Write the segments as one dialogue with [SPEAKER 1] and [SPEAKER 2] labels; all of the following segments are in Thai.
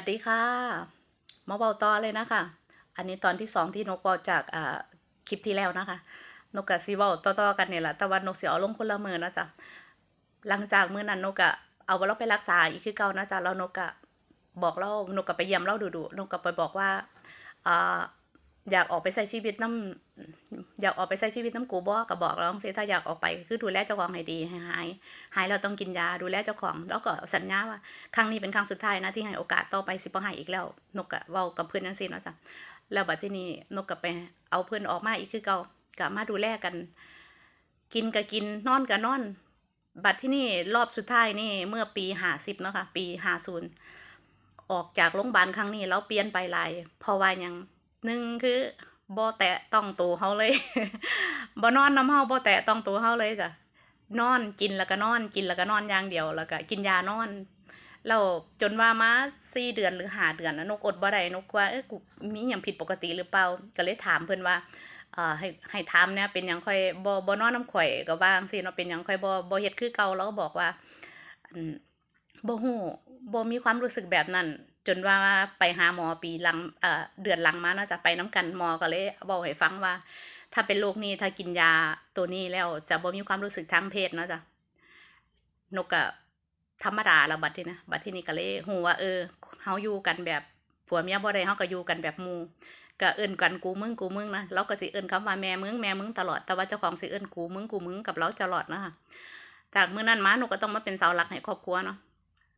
[SPEAKER 1] วัสดีค่ะ มาเบาต่อเลยนะคะ อันนี้ตอนที่สองที่นกบาจากอ่าคลิปที่แล้วนะคะ นกกับซีเบาต่อๆกันเนี่ยแหละแต่ว่านกเสียเอาลงคนละมือนะจ๊ะหลังจากมื่อนั้นนกกะเอาเราไปรักษาอีกคือเก่านะจ๊ะแล้วนกกะบอกเรานกกะไปเยี่ยมเราดูๆนกกะไปบอกว่าอ่า อยากออกไปใช้ชีวิตน้ำอยากออกไปใช้ชีวิตน้ำกูบ่ก็บอกเราสิถ้าอยากออกไปคือดูแลเจ้าของให้ดีให้หายหายเราต้องกินยาดูแลเจ้าของ แล้วก็สัญญาว่าครั้งนี้เป็นครั้งสุดท้ายนะที่ให้โอกาสต่อไปสิบ่ให้อีกแล้ว นกกะเว้ากับเพื่อนจังซี่เนาะจ้ะแล้วบัดที่นี้นกกะไปเอาเพื่อนออกมาอีกคือเก่ากะมาดูแลกัน กินก็กินนอนก็นอน บัดที่นี่รอบสุดท้ายนี่เมื่อปี50เนาะค่ะปี50ออกจากโรงพยาบาลครั้งนี้แล้วเปลี่ยนไปหลายเพราะว่ายัง หนึ่งคือบ่แตะต้องตัวเฮาเลยบ่นอนน้ำเฮาบ่แตะต้องตัวเฮาเลยจ้ะนอนกินแล้วก็นอน กินแล้วก็นอนอย่างเดียวแล้วก็กินยานอนแล้วจนว่ามาสี่เดือนหรือห้าเดือนนะนกอดบ่ได้นกว่าเอ้ยกูมีหยังผิดปกติหรือเปล่าก็เลยถามเพิ่อนว่าเอ่อให้ให้ถามเนี่ยเป็นยังค่อยบ่บ่นอนน้ำข่อยก็ว่างซี่เนาะเป็นยังค่อยบ่บ่เฮ็ดคือเก่าแล้วก็บอกว่าบ่ฮู้บ่มีความรู้สึกแบบนั้น จนว่าไปหาหมอปีหลังเอ่อเดือนหลังมาเนาะจะไปนํกันหมอก็เลยเว้าให้ฟังว่า ถ้าเป็นโรคนี้ถ้ากินยาตัวนี้แล้วจะบ่มีความรู้สึกทางเพศเนาะจ้ะนกก็ธรรมดาแล้วบัดที่นะบัดที่นี้ก็เลยฮู้ว่าเออเฮาอยู่กันแบบผัวเมียบ่ได้เฮาก็อยู่กันแบบมูก็เอิ้นกันกูมึงกูมึงนะเราก็สิเอิ้นคำว่าแม่มึงแม่มึงตลอดแต่ว่าเจ้าของสิเอิ้นกูมึงกูมึงกับเราตลอดนะคะจากมื้อนั้นมานกก็ต้องมาเป็นเสาหลักให้ครอบครัวเนาะ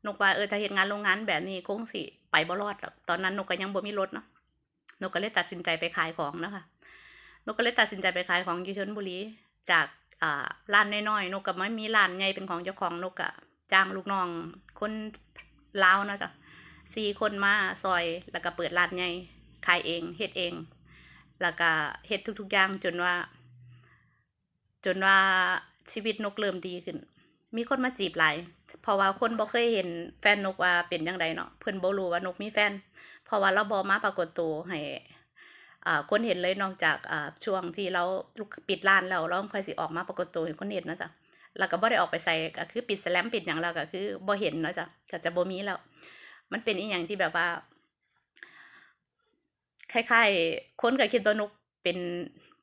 [SPEAKER 1] นกว่าเออถ้าเฮ็ดงานโรงงานแบบนี้คงสิไปบ่รอดหรอกตอนนั้นนกก็ยังบ่มีรถเนาะนกก็เลยตัดสินใจไปขายของนะคะนกก็เลยตัดสินใจไปขายของอยู่ชลบุรีจากอ่าร้านน้อยๆนกก็ไม่มีร้านใหญ่เป็นของเจ้าของนกก็จ้างลูกน้องคนลาวเนาะจ้ะสี่คนมาซอยแล้วก็เปิดร้านใหญ่ขายเองเฮ็ดเอง แล้วก็เฮ็ดทุก ๆ อย่างจนว่า จนว่าชีวิตนกเริ่มดีขึ้น มีคนมาจีบหลาย เพราะว่าคนบ่เคยเห็นแฟนนกว่าเป็นจังไดเนาะเพิ่นบ่รู้ว่านกมีแฟน เพราะว่าเราบ่มาปรากฏตัวให้อ่าคนเห็นเลยนอกจากอ่าช่วงที่เราปิดร้านแล้วเราค่อยสิออกมาปรากฏตัวให้คนเห็นนะจ๊ะแล้วก็บ่ได้ออกไปใส่ก็คือปิดแสลมปิดหยังแล้วก็คือบ่เห็นเนาะจ้ะก็จะบ่มีแล้ว มันเป็นอีหยังที่แบบว่าคล้ายๆคนก็คิดว่านกเป็น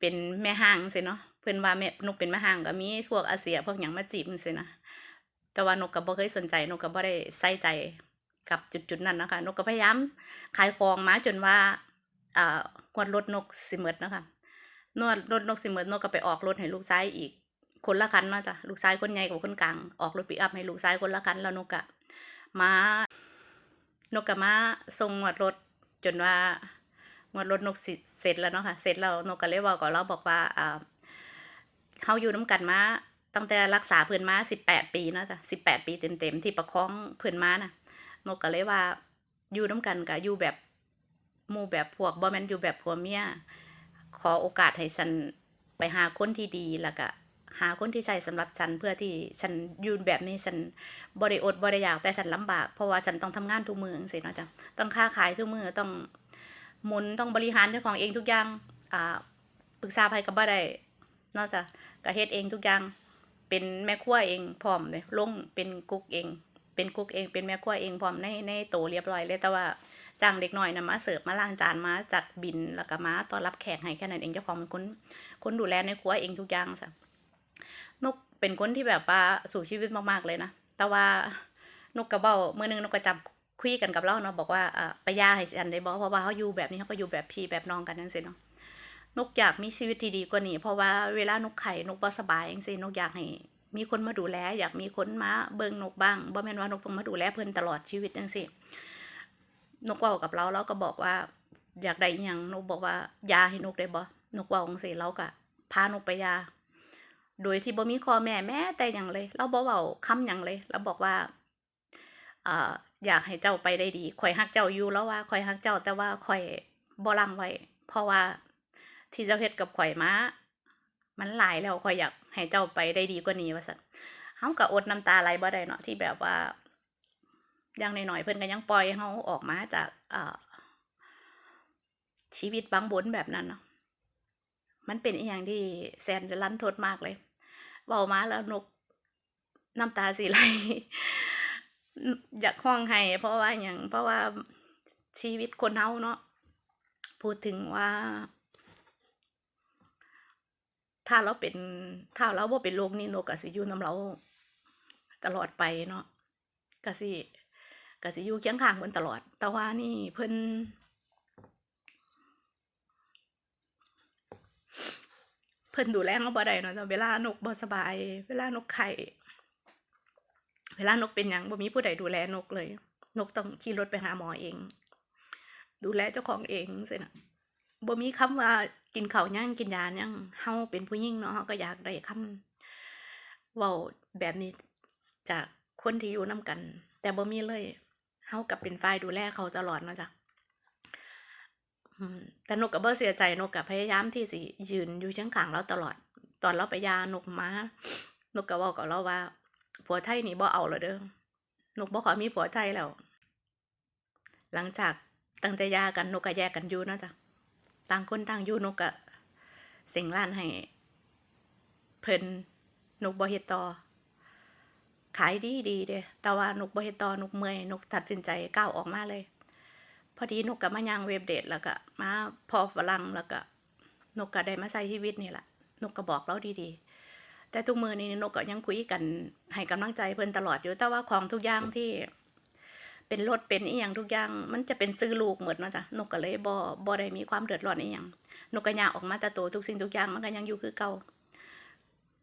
[SPEAKER 1] เป็นแม่ห้างจังซี่เนาะเพิ่อนว่าแม่นกเป็นแม่ห้างก็มีพวกอาเซียพวกหยังมาจีบจังซี่นะ แต่ว่านกก็บ่เคยสนใจนกก็บ่ได้ใส่ใจกับจุดๆนั้นนะคะ นกก็พยายามขายของมาจนว่าอ่างวดรถนกสิหมดเนาะคะนวดรถนกสิหมดนกก็ไปออกรถให้ลูกชายอีก คนละคันเนาะจ้ะลูกชายคนใหญ่กับคนกลางออกรถปิกอัพให้ลูกชายคนละคันแล้วนกก็มานกก็มาส่งงวดรถจนว่างวดรถนกเสร็จแล้วเนาะค่ะเสร็จแล้วนกก็เลยเว้ากับเราบอกว่าอ่าเฮาอยู่นํกันมา ตั้งแต่รักษาเพิ่อนม้า18ปีเนะจ้ะ18ปีเต็มๆที่ประคองเพิ่อนม้าน่ะนกก็เลยว่าอยู่นํกันก็อยู่แบบมู่แบบพวกบ่แม่นอยู่แบบผัวเมียขอโอกาสให้ฉันไปหาคนที่ดีแล้วก็หาคนที่ใช่สำหรับฉันเพื่อที่ฉันอยู่แบบนี้ฉันบ่ได้อดบ่ได้อยากแต่ฉันลำบากเพราะว่าฉันต้องทำงานทุกมือจังซี่เนะจ้ะต้องค้าขายทุกมือต้องหมุนต้องบริหารเจ้าของเองทุกอย่างอ่าปรึกษาไผก็บ่ได้นาะจ้ะก็เฮ็ดเองทุกอย่าง เป็นแม่ครัวเองพร้อมเลยลงเป็นกุ๊กเอง เป็นกุ๊กเองเป็นแม่ครัวเองพร้อมในในโตเรียบร้อยเลยแต่ว่าจ้างเด็กหน้อยนะมาเสิร์ฟมาล้างจานมาจัดบินแล้วก็มาต้อนรับแขกให้แค่นั้นเองเจ้าของเป็นคนคนดูแลในครัวเองทุกอย่างซะนกเป็นคนที่แบบว่าสู่ชีวิตมากๆเลยนะแต่ว่านกกระเบ้าเมื่อนึงนกก็จับคุยกันกับเราเนาะบอกว่าอ่าไปย่าให้ฉันได้บ่เพราะว่าเขาอยู่แบบนี้เขาก็อยู่แบบพี่แบบน้องกันจังซี่เนาะ นกอยากมีชีวิตที่ดีกว่านี้ เพราะว่าเวลานกไข่นกบ่สบายจังซี่นกอยากให้มีคนมาดูแล อยากมีคนมาเบิ่งนกบ้างบ่แม่นว่านกต้องมาดูแลเพิ่นตลอดชีวิตจังซี่นกเว้ากับเราเราก็บอกว่า อยากได้อิหยังนกบอกว่ายาให้นกได้บ่นกเว้าจังซี่เราก็พานกไปยา โดยที่บ่มีข้อแม่แม้แต่หยังเลย เราบ่เว้าคำหยังเลยเราบอกว่าอ่าอยากให้เจ้าไปได้ดีข่อยฮักเจ้าอยู่แล้วว่าข่อยฮักเจ้าแต่ว่าข่อยบ่ลังไว้เพราะว่า ที่เจ้าเฮ็ดกับข่อยมามันหลายแล้วข่อยอยากให้เจ้าไปได้ดีกว่านี้ว่าซั่นเฮาก็อดน้ำตาไหลบ่ได้เนาะที่แบบว่าอย่างน้อยๆเพิ่นก็ยังปล่อยเฮาออกมาจากอ่าชีวิตบางบนแบบนั้นเนาะมันเป็นอีหยังที่แสนจะรันทดมากเลยเว้ามาแล้วนกน้ำตาสิไหลอยากร้องไห้เพราะว่าหยังเพราะว่าชีวิตคนเฮาเนาะพูดถึงว่า ถ้าเราเป็นถ้าเราบ่เป็นโรคนี้นกกสิอยู่นำเราตลอดไปเนาะก็สิก็สิอยู่เคียงข้างเพิ่นตลอด แต่ว่านี่เพิ่นเพิ่นดูแลเราบ่ได้เนาะเวลานกบ่สบาย เวลานกไข้เวลานกเป็นหยังบ่มีผู้ใดดูแลนกเลย นกต้องขี่รถไปหาหมอเอง ดูแลเจ้าของเองจังซี้น่ะ บ่มีคำว่ากินข้าวยังกินยายังเฮาเป็นผู้หญิงเนาะเฮาก็อยากได้คำเว้าแบบนี้จากคนที่อยู่นำกัน แต่บ่มีเลยเฮาก็เป็นฝ่ายดูแลเขาตลอดเนาะจ้ะแต่นกก็บ่เสียใจนกก็พยายามที่สิยืนอยู่เคียงขางเลาตลอด ตอนเลาไปยานกมานกก็เว้ากับเลาว่า ผัวไทยนี่บ่เอาแล้วเด้อนกบ่ขอมีผัวไทยแล้ว หลังจากตั้งแต่ยากันนกก็แยกกันอยู่เนาะจ้ะ ต่างคนต่างอยู่นกก็เซ็งร้านให้ เพิ่นนกบ่เฮ็ดต่อขายดีดีเดะแต่ว่านกบ่เฮ็ดต่อนกเมยนกตัดสินใจก้าวออกมาเลย พอดีนกก็มาย่างเว็บเดทแล้วก็มาพอฝรั่งแล้วก็นกก็ได้มาใช้ชีวิตนี่แหละนกก็บอกเลาดีๆแต่ทุกมือนี้นกก็ยังคุยกันให้กำลังใจเพิ่นตลอดอยู่แต่ว่าของทุกอย่างที่ เป็นรถเป็นอิหยังทุกอย่าง มันจะเป็นซื้อลูกหมดเนาะจ้ะนกก็เลยบ่บ่ได้มีความเดือดร้อนอิหยังนกก็ย้าออกมาแต่โตทุกสิ่งทุกอย่างมันก็ยังอยู่คือเก่า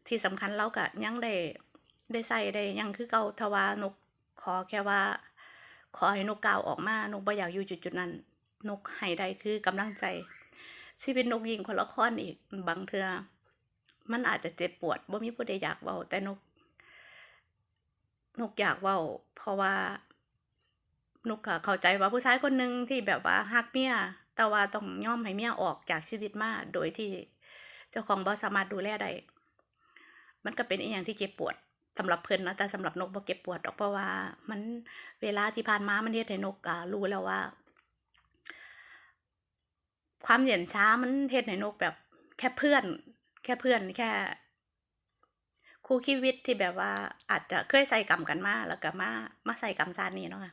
[SPEAKER 1] ที่สำคัญเราก็ยังได้ได้ใช้ได้ยังคือเก่าถ้าว่านกขอแค่ว่า ขอให้นกก้าวออกมานกบ่อยากอยู่จุดๆนั้น นกให้ได้คือกำลังใจชีวิตนกยิงกว่าละครอีกบางเทื่อมันอาจจะเจ็บปวดบ่มีผู้ใดอยากเว้าแต่นก นกอยากเว้าเพราะว่า นกก็เข้าใจว่าผู้ชายคนหนึ่งที่แบบว่ารักเมียแต่ว่าต้องย่อมให้เมียออกจากชีวิตมาโดยที่เจ้าของบ่สามารถดูแลได้มันก็เป็นอิหยังที่เจ็บปวดสำหรับเพิ่นนะแต่สำหรับนกบ่เจ็บปวดดอกเพราะว่า มันเวลาที่ผ่านมามันเฮ็ดให้นกก็รู้แล้วว่า ความเย็นช้ามันเฮ็ดให้นกแบบ แค่เพื่อน แค่เพื่อนแค่คู่ชีวิตที่แบบว่าอาจจะเคยใส่กรรมกันมาแล้วก็มามาใส่กรรมชาตินี้เนาะค่ะ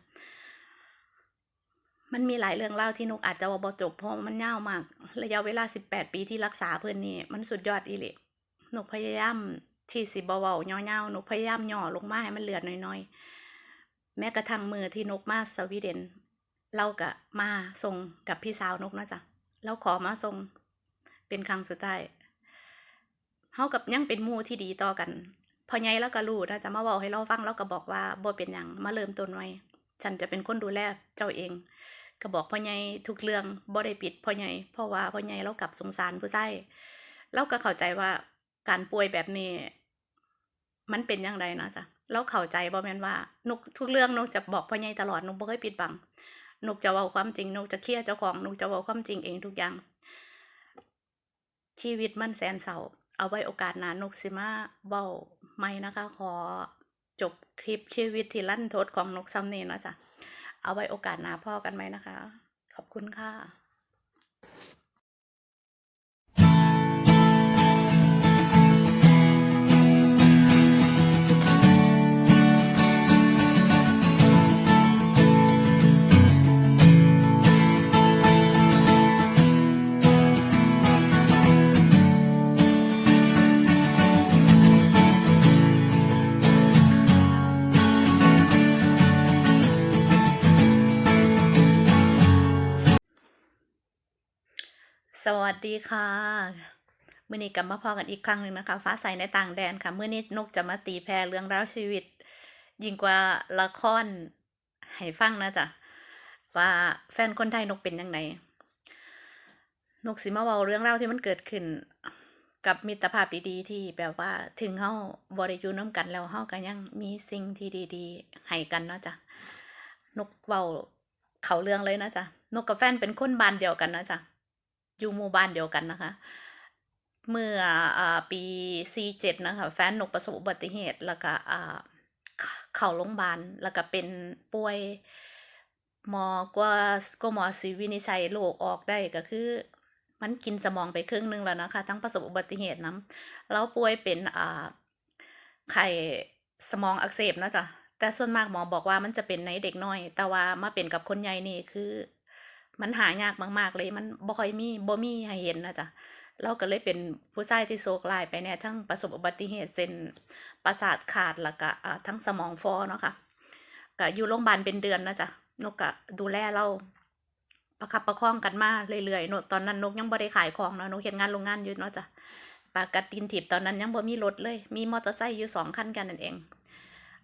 [SPEAKER 1] มันมีหลายเรื่องราที่นกอาจจะเว้าบ่จบเพราะมันยาวมาก ระยะเวลา 18 ปีที่รักษาเพิ่อนนี่มันสุดยอดอีหลีนกพยายามที่สิบ่เว้ายาวๆนกพยายามย่อลงมาให้มันเหลือน้อยๆ แม้กระทั่งมือที่นกมาสวีเดนเลาก็มาส่งกับพี่สาวนกนะจ้ะเลาขอมาส่งเป็นครั้งสุดท้ายเฮาก็ยังเป็นมู่ที่ดีต่อกัน พอใหญ่เลาก็รู้นะจะมาเว้าให้เราฟังเลาก็บอกว่า"บ่เป็นหยังมาเริ่มต้นใหม่ฉันจะเป็นคนดูแลเจ้าเอง" ก็บอกพ่อใหญ่ทุกเรื่องบ่ได้ปิดพ่อใหญ่เพราะว่าพ่อใหญ่เลากลับสงสารผู้ใชายเลาก็เข้าใจว่าการป่วยแบบนี้ มันเป็นจั่งใดเนะจ้ะเลาเข้าใจบ่แม่นว่า นกทุกเรื่องนกจะบอกพ่อใหญ่ตลอดนกบ่เคยปิดบังนกจะเว้าความจริงนกจะเคลียร์เจ้าของนกจะเว้าความจริงเองทุกอย่าง ชีวิตมันแสนเศร้าเอาไว้โอกาสหน้านกสิมาเว้าใหม่นะคะ ขอจบคลิปชีวิตที่รันทดของนกส่ำนี้เนาะจ้ะ เอาไว้โอกาสหน้าพ่อกันไหมนะคะ ขอบคุณค่ะ สวัสดีค่ะมื้อนี้กลับมาพ้อกันอีกครั้งหนึ่งนะคะ ฟ้าใสในต่างแดนค่ะเมื้อนี้นกจะมาตีแผ่เรื่องราวชีวิต ยิ่งกว่าละครให้ฟังนะจ้ะว่าแฟนคนไทยนกเป็นจั่งใดนกสิมาเว้าเรื่องราวที่มันเกิดขึ้น กับมิตรภาพดีๆ ที่แบบว่าถึงเฮาบ่ได้อยู่นำกันแล้วเฮาก็ยังมีสิ่งที่ดีๆให้กันเนาะจ้ะนกเว้าเขาเรื่องเลยนะจ้ะนกกับแฟนเป็นคนบ้านเดียวกันนะจ้ะ อยู่หมู่บ้านเดียวกันนะคะ เมื่ออ่าปี47นะคะ แฟนนกประสบอุบัติเหตุแล้วก็เข้าโรงบาลแล้วก็เป็นป่วยหมอกว่ากว่าหมอสิวินิจฉัยโรคออกได้ก็คือ มันกินสมองไปครึ่งหนึ่งแล้วนะคะ ทั้งประสบอุบัติเหตุน้ำแล้วป่วยเป็นอ่าไข้สมองอักเสบนะจ้ะแต่ส่วนมากหมอบอกว่ามันจะเป็นในเด็กน้อย แต่ว่ามาเป็นกับคนใหญ่นี่คือ มันหายากมาก ๆ เลย มันบ่อยมีบ่มีให้เห็นนะจ๊ะเราก็เลยเป็นผู้ชายที่โชคร้ายไปแน่ทั้งประสบอุบัติเหตุเส้นประสาทขาดแล้วก็ทั้งสมองฝ่อเนาะค่ะก็อยู่โรงพยาบาลเป็นเดือนนะจ๊ะนกก็ดูแลเราประคับประคองกันมาเรื่อยๆนกตอนนั้นนกยังบ่ได้ขายของเนาะนกเฮ็ดงานโรงงานอยู่เนาะจ้ะปากกัดตีนถีบตอนนั้นยังบ่มีรถเลย มีมอเตอร์ไซค์อยู่สองคันกันนั่นเอง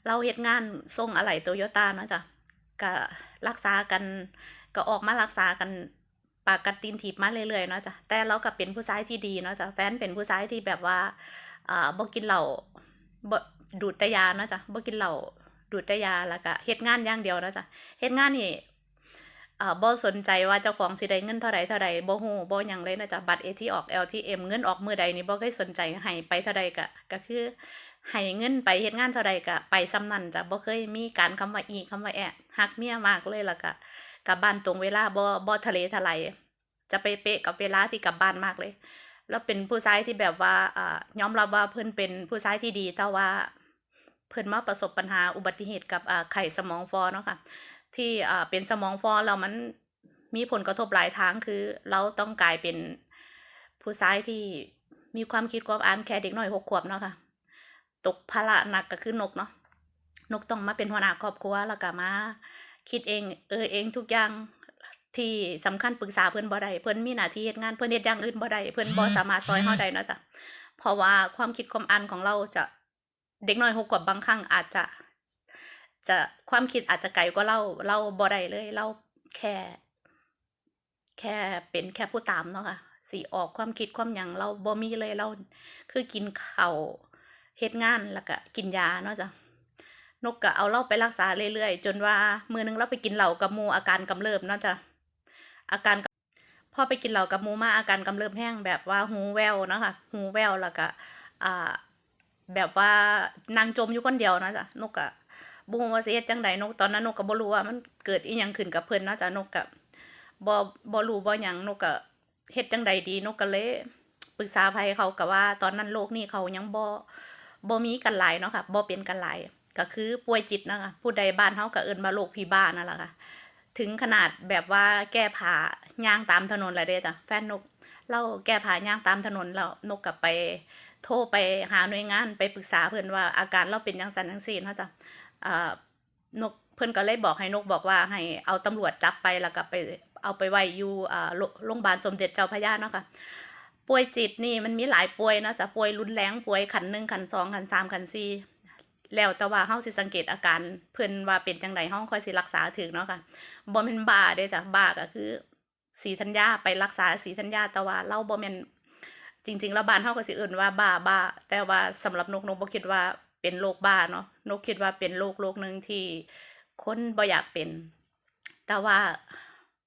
[SPEAKER 1] เราเฮ็ดงานส่งอะไหล่โตโยต้าเนาะจ้ะก็รักษากัน ก็ออกมารักษากันปากกัดตีนถีบมาเรื่อยๆเนาะจ้ะแต่เราก็เป็นผู้ชายที่ดีเนาะจ้ะแฟนเป็นผู้ชายที่แบบว่าอ่าบ่กินเหล้าบ่ดูดแต่ยาเนาะจ้ะบ่กินเหล้าดูดแต่ยาแล้วก็เฮ็ดงานอย่างเดียวเนาะจ้ะเฮ็ดงานนี่อ่าบ่สนใจว่าเจ้าของสิได้เงินเท่าใดเท่าใดบ่ฮู้บ่หยังเลยนะจ๊ะบัตร AT ออก LTM เงินออกมื้อใดนี่บ่เคยสนใจให้ไปเท่าใดก็ก็คือให้เงินไปเฮ็ดงานเท่าใดก็ไปส่ำนั้นจ้ะบ่เคยมีการคำว่าอีคำว่าแอะ ฮักเมียมากเลยล้วก็กลับบ้านตรงเวลาบ่บ่ทะเลทลายจะไปเป๊ะกับเวลาที่กลับบ้านมากเลย แล้วเป็นผู้ชายที่แบบว่าอ่ายอมรับว่าเพิ่อนเป็นผู้ชายที่ดีแต่ว่าเพิ่อนมาประสบปัญหาอุบัติเหตุกับอ่าไข้สมองฟอเนาะค่ะ ที่อ่าเป็นสมองฟอแล้วมันมีผลกระทบหลายทางคือ เราต้องกลายเป็นผู้ชายที่มีความคิดความอ่านแค่เด็กน้อยหกขวบเนาะค่ะ ตกภาระหนักก็คือนกเนาะ นกต้องมาเป็นหัวหน้าครอบครัวแล้วก็มา คิดเองเออเองทุกอย่างที่สำคัญปรึกษาเพิ่อนบ่ได้เพิ่อนมีหน้าที่เฮ็ดงานเพิ่อนเฮ็ดอย่างอื่นบ่ได้เพิ่อนบ่สามารถซอยเฮาได้เนาะจ้ะเพราะว่าความคิดความอ่านของเราจะเด็กน้อยหกขวบบางครั้งอาจจะ จะความคิดอาจจะไกลกว่าเราเราบ่ได้เลย เราแค่ แค่เป็นแค่ผู้ตามเนาะค่ะสิออกความคิดความหยังเราบ่มีเลยเรา คือกินข้าวเฮ็ดงานแล้วก็กินยาเนาะจ้ะ นกก็เอาเราไปรักษาเรื่อยๆ จนว่ามือหนึงเราไปกินเหล้ากับมูอาการกำเริบเนาจะอาการพอไปกินเหล้ากับมูมาอาการกำเริบแห้งแบบว่าหูแววเนาะค่ะหูแววแล้วก็อ่าแบบว่านางจมอยู่คนเดียวนะจ้ะนกก็บ่ฮู้ว่าเฮ็ดจังใดนกตอนนั้นนกก็บ่รู้ว่ามันเกิดอีหยังขึ้นกับเพิ่นนาะจ้ะนกก็บ่บ่รู้บ่หยังนกก็เฮ็ดจังใดดีนกก็เลยปรึกษาไผเขาก็ว่า ตอนนั้นโรคนี้เขายังบ่บ่มีกันหลายเนาะค่ะบ่เป็นกันหลาย ก็คือป่วยจิตนะคะผู้ใดบ้านเฮาก็เอิ้นว่าโรคผีบ้านนั่นแหละค่ะ ถึงขนาดแบบว่าแก้ผ้าย่างตามถนนเลยเด้จ้ะแฟนนกเล่าแก้ผ้าย่างตามถนนแล้วนกก็ไป โทรไปหาหน่วยงานไปปรึกษาเพิ่อนว่าอาการเราเป็นจังซั่นจังซี่เนาจ้ะนกเพิ่อนก็เลยบอกให้นกบอกว่าให้เอาตำรวจจับไปแล้วก็ไปเอาไปไว้อยู่โรงพยาบาลสมเด็จเจ้าพระยาเนาะค่ะป่วยจิตนี่มันมีหลายป่วยนะจ้ะป่วยรุนแรงป่วยขั้น1ขั้น2ขั้น3ขั้น4 แล้วแต่ว่าเฮาสิสังเกตอาการเพิ่นว่าเป็นจังไดเฮาค่อยสิรักษาถึกเนาะค่ะบ่แม่นบ้าเด้จ้ะบ้าก็คือศรีธัญญาไปรักษาศรีธัญญาแต่ว่าเราบ่แม่นจริง ๆ แล้วบ้านเฮาก็สิเอิ้นว่าบ้าบ้า แต่ว่าสำหรับนกนกบ่คิดว่าเป็นโรคบ้าเนาะนกคิดว่าเป็นโรคโรคหนึงที่คนบ่อยากเป็น แต่ว่า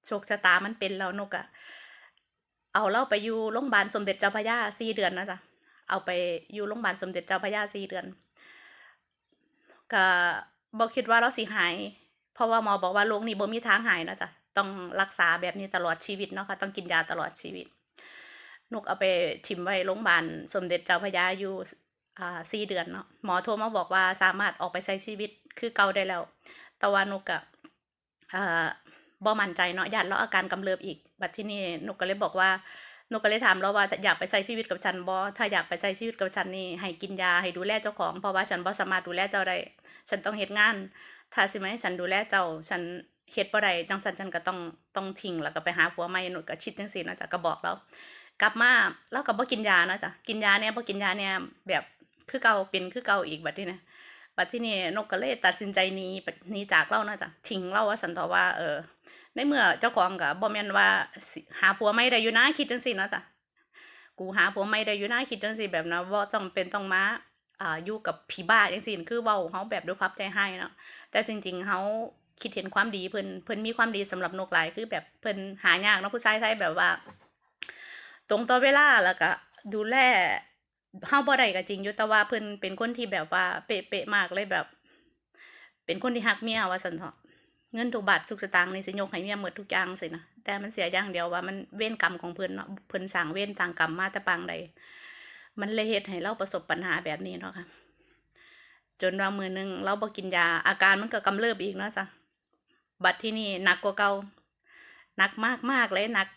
[SPEAKER 1] โชคชะตามันเป็นแล้วนกอะเอาเราไปอยู่โรงพยาบาลสมเด็จเจ้าพระยา4เดือนนะจ๊ะเอาไปอยู่โรงพยาบาลสมเด็จเจ้าพระยา4เดือน ก็บ่คิดว่าเราสิหาย เพราะว่าหมอบอกว่าโรคนี้บ่มีทางหายนะจ๊ะต้องรักษาแบบนี้ตลอดชีวิตเนาะค่ะต้องกินยาตลอดชีวิตนุกเอาไปถิ่มไว้โรงพยาบาลสมเด็จเจ้าพระยาอยู่อ่า4เดือนเนาะหมอโทรมาบอกว่าสามารถออกไปใช้ชีวิตคือเก่าได้แล้ว แต่ว่านกก็อ่าบ่มั่นใจเนาะญาติเราอาการกำเริบอีก บัดที่นี้นกก็เลยบอกว่า นกก็เลยถามเราว่าอยากไปใช้ชีวิตกับฉันบ่ถ้าอยากไปใช้ชีวิตกับฉันนี่ให้กินยาให้ดูแลเจ้าของ เพราะว่าฉันบ่สามารถดูแลเจ้าได้ฉันต้องเฮ็ดงาน ถ้าสิมาให้ฉันดูแลเจ้า ฉันเฮ็ดบ่ได้จังซั่นฉันก็ต้องต้องทิ้งแล้วก็ไปหาผัวใหม่นกก็คิดจังซี่นาะจ้ะก็บอกเรากลับมาเราก็บ่กินยาเนาะจ้ะกินยาเนี่ยบ่กินยาเนี่ยแบบคือเก่าเป็นคือเก่าอีกบัดนี้นะบัดที่นี้นกก็เลยตัดสินใจนีไปหนีจากเรานาะจ้ะทิ้งเราว่าซั่นเถาะว่าเออ ในเมื่อเจ้าของก็บ่แม่นว่าหาผัวใหม่ได้อยู่นะคิดจังซี่เนาะจ้ะกูหาผัวใหม่ได้อยู่นะคิดจังซี่แบบนะบ่าจำเป็นต้องมาอ่าอยู่กับผีบ้าจังซี่คือเว้าเฮาแบบด้วยความใจให้เนาะแต่จริงๆเฮาคิดเห็นความดีเพิ่นเพิ่นมีความดีสำหรับนกหลายคือแบบเพิ่นหายากเนาะผู้ชายไทยแบบว่า ตรงต่อเวลาแล้วก็ดูแลเฮาบ่ได้ก็จริงอยู่แต่ว่าเพิ่นเป็นคนที่แบบว่าเป๊ะๆมากเลยแบบ เป็นคนที่รักเมียว่าซั่นเถาะ เงินทุกบาททุกสตางค์นี่สิยกให้เมียหมดทุกอย่างสินะแต่มันเสียอย่างเดียวว่ามันเวรกรรมของเพิ่นเนาะเพิ่นสร้างเวรสร้างกรรมมาแต่ปางใดมันเลยเฮ็ดให้เราประสบปัญหาแบบนี้เนาะค่ะจนว่ามือหนึงเราบ่กินยาอาการมันก็กำเริบอีกเนาะจ้ะบัดที่นี้หนักกว่าเก่าหนักมากๆเลยหนัก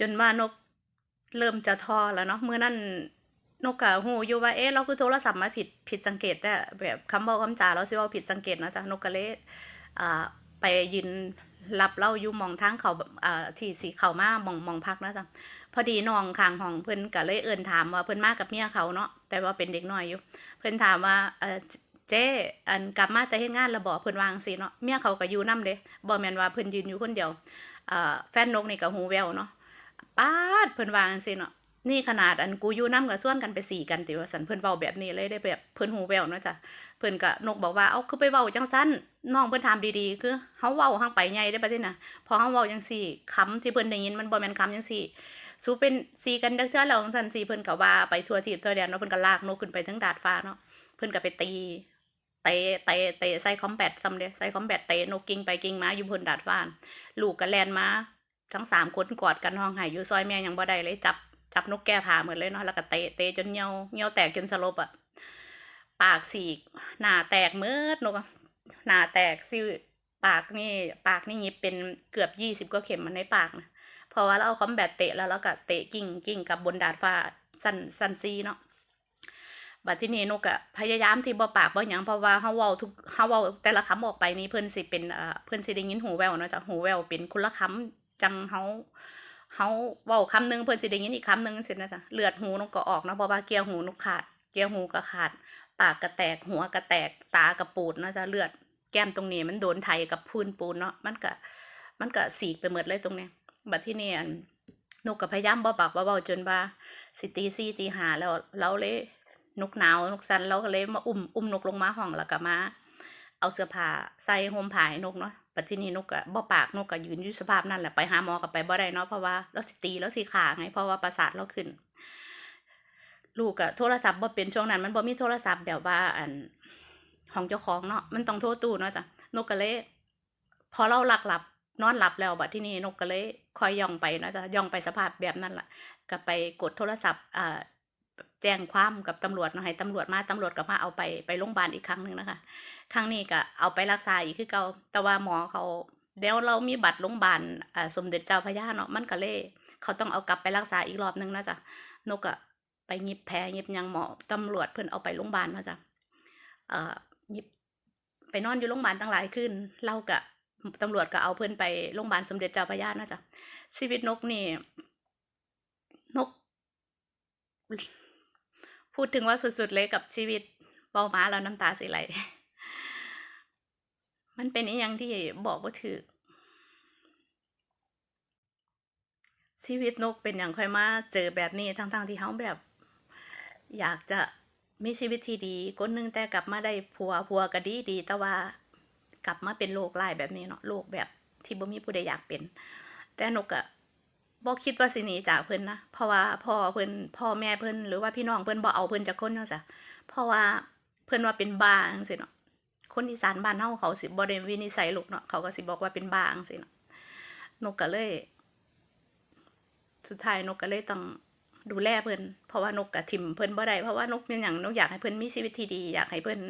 [SPEAKER 1] จนว่านกเริ่มจะท้อแล้วเนาะเมื่อนั้น นกกะหูอยู่ว่าเอ๊ะเราคือโทรศัพท์มาผิดผิดสังเกตแต่แบบคำบอกคำจาเราสิว่าผิดสังเกตนะจ้ะนกก็เลยอ่าไปยืนรับเล่าอยู่มองทางเขาอ่าที่สีเขามามองมองพักนะจ้ะพอดีน้องข้างห้องเพิ่นก็เลยเอินถามว่าเพิ่นมากับเมียเขาเนาะแต่ว่าเป็นเด็กน้อยอยู่ เพิ่นถามว่าเอ่อเจ๊อันกลับมาแต่เฮ็ดงานแล้วบ่เพิ่นวางซี้เนาะเมียเขาก็อยู่นำเด้บ่แม่นว่าเพิ่นยืนอยู่คนเดียวอ่าแฟนนกนี่ก็หูแววเนาะป๊าดเพิ่นวางซี้เนาะ นี่ขนาดอันกูอยู่นำก็ส่วนกันไปสี่กันติว่าซั่นเพิ่นเว้าแบบนี้เลยได้แบบเพิ่นหูแว่วเนาะจ้ะเพิ่นก็นกบอกว่าเอาคือไปเว้าจังซั่นน้องเพิ่นถามดีๆ คือเฮาเว้าหังไปใหญ่ได้อบัดนี้น่ะพอเฮาเว้าจังซี่คำที่เพิ่นได้ยินมันบ่แม่นคำจังซี่สูเป็นสีกันจักเทื่อแล้วจังซั่นสิเพิ่นก็ว่าไปทั่วทิศทั่วแดนเนาะเพิ่นก็ลากนกขึ้นไปถึงดาดฟ้าเนาะเพิ่นก็ไปตีเตะเตะเตะใส่คอมแบทซ้ำเด้ใส่คอมแบทเตะนกกิ่งไปกิ่งมาอยู่บนดาดฟ้าลูกก็แล่นมาทั้งสามคนกอดกันห้องไห้อยู่ซอยแม่ยังบ่ได้เลยจับ จับนกแก้ผ้าเหมดเลยเนาะแล้วก็เตะเตะจนเหี่ยวเหี่ยวแตกจนสลบอะปากฉีกหน้าแตกเมิดนกหน้าแตกซิปากนี่ปากนี่ยิบเป็นเกือบยี่สิบกว่าเข็มมันในปากนะเพราะว่าเราเอาคอมแบทเตะแล้วเราก็เตะกิ่งกิ่งกับบนดาดฟ้าสันสันซีเนาะบัดที่นี้นกอะพยายามที่บ่ปากบ่หยังเพราะว่าเฮาเว้าทุกเฮาเว้าแต่ละคำออกไปนี่เพิ่นสิเป็นเอ่อเพิ่นสิได้ยินหูแววเนาะจ้ะหูแววเป็นคนละคำจังเฮา เฮาเว้าคำหนึ่งเพิ่นสิได้ยินอีกคำหนึ่งจังซี่นะจ้ะเลือดหูนกก็ออกนะเพราะว่าเกียวหูนกขาด เกียวหูก็ขาด ปากก็แตกหัวก็แตกตาก็ปูดนะจ้ะเลือดแก้มตรงนี้มันโดนไถกับพื้นปูนเนาะมันก็มันก็สีกไปหมดเลยตรงนี้บัดที่นี่นนกก็พยายามบ่ปากบ่เว้าจนว่าสิตีสี่ตีหาแล้วเราเลยนกหนาวนกสันเราก็เลยมาอุ้มอุ้มนกลงมาห้องแล้วก็มา เอาเสื้อผ้าใส่ห่มผ้าให้นกเนาะ บัดที่นี่นกก็บ่ปากนกก็ยืนอยู่สภาพนั่นแหละไปหาหมอก็ไปบ่ได้เนาะเพราะว่าเราสิตีแล้วสิขาไงเพราะว่าประสาทเราขึ้น ลูกก็โทรศัพท์บ่เป็นช่วงนั้น มันบ่มีโทรศัพท์แบบว่าอันของเจ้าของเนาะมันต้องโทรตู้เนาะจ้ะนกก็เลยพอเราหลักหลับนอนหลับแล้วบัดที่นี่นกก็เลยคอยย่องไปเนาะจ้ะย่องไปสภาพแบบนั้นแหละก็ไปกดโทรศัพท์อ่า แจ้งความกับตำรวจเนาะให้ตำรวจมาตำรวจก็มาเอาไปไปโรงพยาบาลอีกครั้งหนึ่งนะคะครั้งนี้ก็เอาไปรักษาอีกคือเก่าแต่ว่าหมอเขาเดี๋ยวเรามีบัตรโรงพยาบาลอ่าสมเด็จเจ้าพระยาเนาะมันก็เลยเขาต้องเอากลับไปรักษาอีกรอบหนึงนะจ๊ะนกอะไปหยิบแผลยิบยังหมอตำรวจเพิ่อนเอาไปโรงพยาบาลนะจ๊ะเอ่อยิบไปนอนอยู่โรงพยาบาลตั้งหลายคืนเราก็ตำรวจก็เอาเพิ่อนไปโรงพยาบาลสมเด็จเจ้าพระยานะจ๊ะชีวิตนกนี่นก พูดถึงว่าสุดๆเลยกับชีวิตเบาม้าแล้วน้ำตาสิไหลมันเป็นอีหยังที่บอกว่าถือชีวิตนกเป็นอย่างค่อยมาเจอแบบนี้ทั้งๆที่เขาแบบ อยากจะมีชีวิตที่ดีคนนึงแต่กลับมาได้ผัวผัวก็ดีดี แต่ว่ากลับมาเป็นโรคร้ายแบบนี้เนาะโรคแบบที่บ่มีผู้ใดอยากเป็น แต่นกอะ บ่คิดว่าสิหนีจากเพิ่นนะเพราะว่าพ่อเพิ่นพ่อแม่เพิ่นหรือว่าพี่น้องเพิ่นบ่เอาเพิ่นจักคนเนาะจ้ะเพราะว่าเพิ่นว่าเป็นบ้าจังซี่เนาะคนอีสานบ้านเฮาเขาสิบ่ได้วินิจฉัยลูกเนาะเขาก็สิบอกว่าเป็นบ้าจังซี่เนาะนกก็เลย สุดท้ายนกก็เลยต้องดูแลเพิ่นเพราะว่านกก็ทิ่มเพิ่นบ่ได้เพราะว่านกเป็นหยังนกอยากให้เพิ่นมีชีวิตที่ดี อยากให้เพิ่น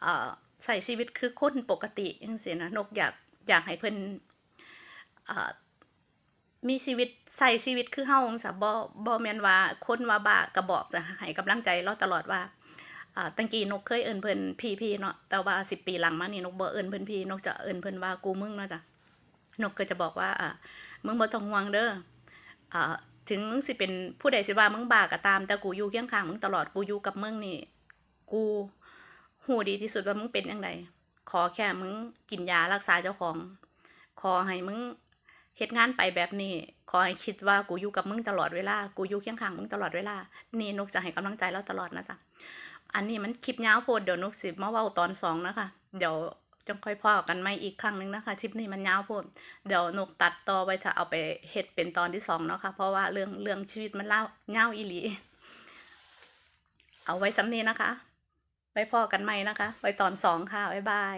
[SPEAKER 1] เอ่อใช้ชีวิตคือคนปกติจังซี่นะนกอยากอยากให้เพิ่นเอ่อ มีชีวิตใส่ชีวิตคือเฮาจั่งซี้บ่บ่แม่นว่าคนว่าบ้าก็บอกจะให้กำลังใจเราตลอดว่าอ่าตั้งกี้นกเคยเอิ้นเพิ่นพี่ๆเนาะแต่ว่า10ปีหลังมานี่นกบ่เอิ้นเพิ่นพี่นกจะเอิ้นเพิ่นว่ากูมึงเนาะจ้ะนกก็จะบอกว่าอ่ามึงบ่ต้องห่วงเด้ออ่าถึงมึงสิเป็นผู้ใดสิว่ามึงบ้าก็ตาม แต่กูอยู่เคียงข้างมึงตลอดกูอยู่กับมึงนี่ กูฮู้ดีที่สุดว่ามึงเป็นจังไดขอแค่มึงกินยารักษาเจ้าของ ขอให้มึง เฮ็ดงานไปแบบนี้ ขอให้คิดว่ากูอยู่กับมึงตลอดเวลา กูอยู่เคียงข้างมึงตลอดเวลา นี่นกจะให้กำลังใจเราตลอดนะจ๊ะ อันนี้มันคลิปยาวโพดเดี๋ยวนกสิมาว้าตอนสองนะคะ เดี๋ยวจงค่อยพ่อกันใหม่อีกครั้งหนึงนะคะคลิปนี้มันยาวโพดเดี๋ยวนกตัดต่อไว้ถ้าเอาไปเฮ็ดเป็นตอนที่สองเนาะค่ะเพราะว่าเรื่องเรื่องชีวิตมันเล่ายาวอีหลี เอาไว้สำนีนะคะ ไว้พอกันใหมนะคะ ไว้ตอนสองค่ะ บ๊ายบาย